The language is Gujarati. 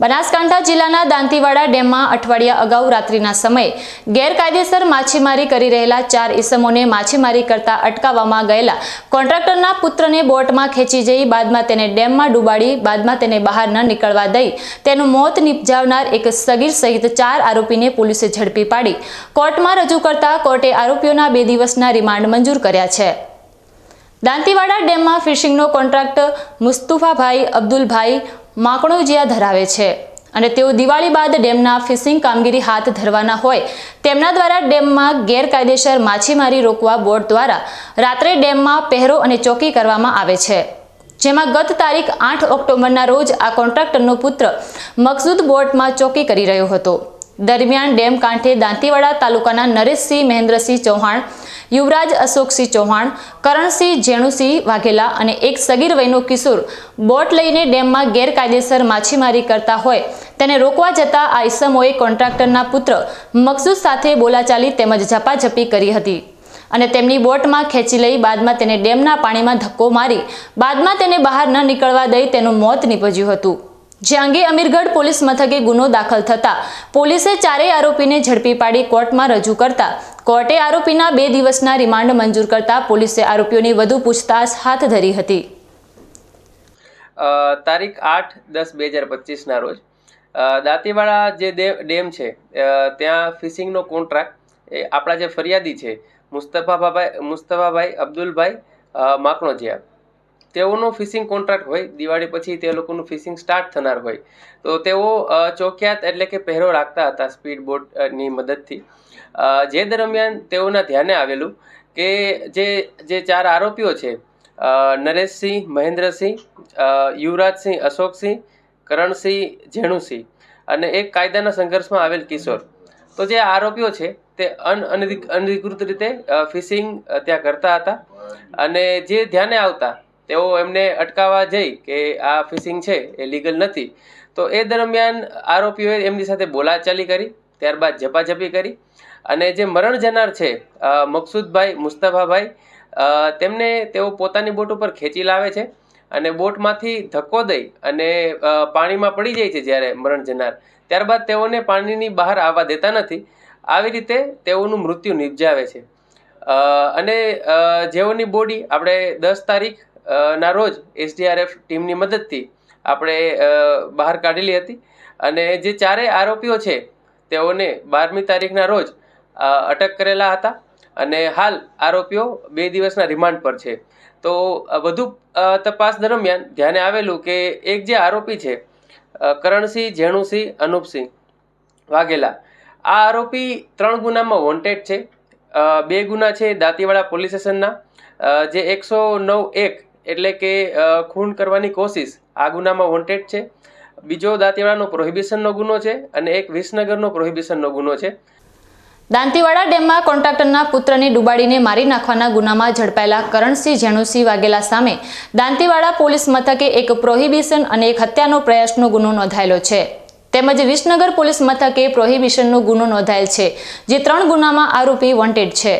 બનાસકાંઠા જિલ્લાના દાંતીવાડા ડેમમાં અઠવાડિયા અગાઉ રાત્રિના સમયે ગેરકાયદેસર માછીમારી કરી રહેલા ચાર ઈસમોને માછીમારી કરતા અટકાવવામાં ગયેલા કોન્ટ્રાક્ટરના પુત્રને બોટમાં ખેંચી જઈ બાદમાં તેને ડેમમાં ડૂબાડી, બાદમાં તેને બહાર ન નીકળવા દઈ તેનું મોત નિપજાવનાર એક સગીર સહિત ચાર આરોપીને પોલીસે ઝડપી પાડી. કોર્ટમાં રજૂ કરતા કોર્ટે આરોપીઓના બે દિવસના રિમાન્ડ મંજૂર કર્યા છે. દાંતીવાડા ડેમમાં ફિશિંગનો કોન્ટ્રાક્ટ મુસ્તુફાભાઈ અબ્દુલભાઈ માકણોજિયા ધરાવે છે અને તેઓ દિવાળી બાદ ડેમના ફિશિંગ કામગીરી હાથ ધરવાના હોય. તેમના દ્વારા ડેમમાં ગેરકાયદેસર માછીમારી રોકવા બોર્ડ દ્વારા રાત્રે ડેમમાં પહેરો અને ચોકી કરવામાં આવે છે. જેમાં ગત તારીખ આઠ ઓક્ટોબરના રોજ આ કોન્ટ્રાક્ટરનો પુત્ર મકસૂદ બોટમાં ચોકી કરી રહ્યો હતો. દરમિયાન ડેમ કાંઠે દાંતીવાડા તાલુકાના નરેશસિંહ મહેન્દ્રસિંહ ચૌહાણ યુવરાજ અશોકસિંહ ચૌહાણ, કરણસિંહ જેણુસિંહ વાઘેલા અને એક સગીર વયનો કિશોર બોટ લઈને ડેમમાં ગેરકાયદેસર માછીમારી કરતા હોય. તેને રોકવા જતા આ ઇસમોએ કોન્ટ્રાક્ટરના પુત્ર મકસૂદ સાથે બોલાચાલી તેમજ ઝપાઝપી કરી હતી અને તેમની બોટમાં ખેંચી લઈ બાદમાં તેને ડેમના પાણીમાં ધક્કો મારી બાદમાં તેને બહાર ન નીકળવા દઈ તેનું મોત નીપજ્યું હતું. જે અંગે અમીરગઢ પોલીસ મથકે ગુનો દાખલ થતા પોલીસે ચારેય આરોપીને ઝડપી પાડી કોર્ટમાં રજૂ કરતા કોર્ટે આરોપીના બે દિવસના રિમાન્ડ મંજૂર કરતા પોલીસે આરોપીઓની વધુ પૂછતાછ હાથ ધરી હતી. તારીખ આઠ દસ બે હજાર પચીસના રોજ. દાંતીવાડા જે ડેમ છે ત્યાં ફિશિંગનો કોન્ટ્રાક્ટ, એ આપણા જે ફરિયાદી છે, મુસ્તફાભાઈ મુસ્તફાભાઈ અબ્દુલભાઈ માકણોજિયા. તેઓનો ફિશિંગ કોન્ટ્રાક્ટ હોય, દિવાળી પછી તે લોકોનું ફિશિંગ સ્ટાર્ટ થનાર હોય, તો તેઓ ચોક્યાત એટલે કે પહેરો રાખતા હતા સ્પીડ બોટની મદદથી. જે દરમિયાન તેઓના ધ્યાને આવેલું કે જે જે ચાર આરોપીઓ છે નરેશસિંહ, મહેન્દ્રસિંહ યુવરાજસિંહ, અશોકસિંહ, કરણસિંહ, જેણુસિંહ અને એક કાયદાના સંઘર્ષમાં આવેલ કિશોર. તો જે આરોપીઓ છે, તે અન અનધિકૃત રીતે ફિશિંગ ત્યાં કરતા હતા અને જે ધ્યાને આવતા તેઓ એમને અટકાવવા જઈ કે આ ફિશિંગ છે, એ લીગલ નથી. તો એ દરમિયાન આરોપીઓએ એમની સાથે બોલાચાલી કરી, ત્યારબાદ ઝપાઝપી કરી અને જે મરણ જનાર છે મકસૂદભાઈ મુસ્તફાભાઈ તેમને તેઓ પોતાની બોટ ઉપર ખેંચી લાવે છે અને બોટમાંથી ધક્કો દઈ અને પાણીમાં પડી જાય છે જ્યારે મરણ જનાર. ત્યારબાદ તેઓને પાણીની બહાર આવવા દેતા નથી. આવી રીતે તેઓનું મૃત્યુ નિપજાવે છે. અને જેઓની બોડી આપણે દસ તારીખ ના, રોજ એસડીઆરએફ ટીમની મદદથી આપણે બહાર કાઢેલી હતી. અને જે ચારેય આરોપીઓ છે, તેઓને બારમી તારીખના રોજ અટક કરેલા હતા. અને હાલ આરોપીઓ બે દિવસના રિમાન્ડ પર છે. તો વધુ તપાસ દરમિયાન ધ્યાને આવેલું કે એક જે આરોપી છે કરણસિંહ, જેણુસિંહ, અનુપસિંહ વાઘેલા, આ આરોપી ત્રણ ગુનામાં વોન્ટેડ છે. બે ગુના છે દાંતીવાડા પોલીસ સ્ટેશનના. જે એકસો નવ એક એટલે કે ખૂન કરવાની કોશિશ આ ગુનામાં વોન્ટેડ છે. બીજો દાંતીવાડાનો પ્રોહિબિશનનો ગુનો છે અને એક વિસનગરનો પ્રોહિબિશનનો ગુનો છે. દાંતીવાડા ડેમમાં કોન્ટ્રાક્ટરના પુત્રને ડુબાડીને મારી નાખવાના ગુનામાં ઝડપાયેલા કરણસિંહ જેણુસિંહ વાઘેલા સામે દાંતીવાડા પોલીસ મથકે એક પ્રોહિબિશન અને એક હત્યાનો પ્રયાસનો ગુનો નોંધાયેલો છે. તેમજ વિસનગર પોલીસ મથકે પ્રોહિબિશનનો ગુનો નોંધાયેલ છે, જે ત્રણ ગુનામાં આરોપી વોન્ટેડ છે.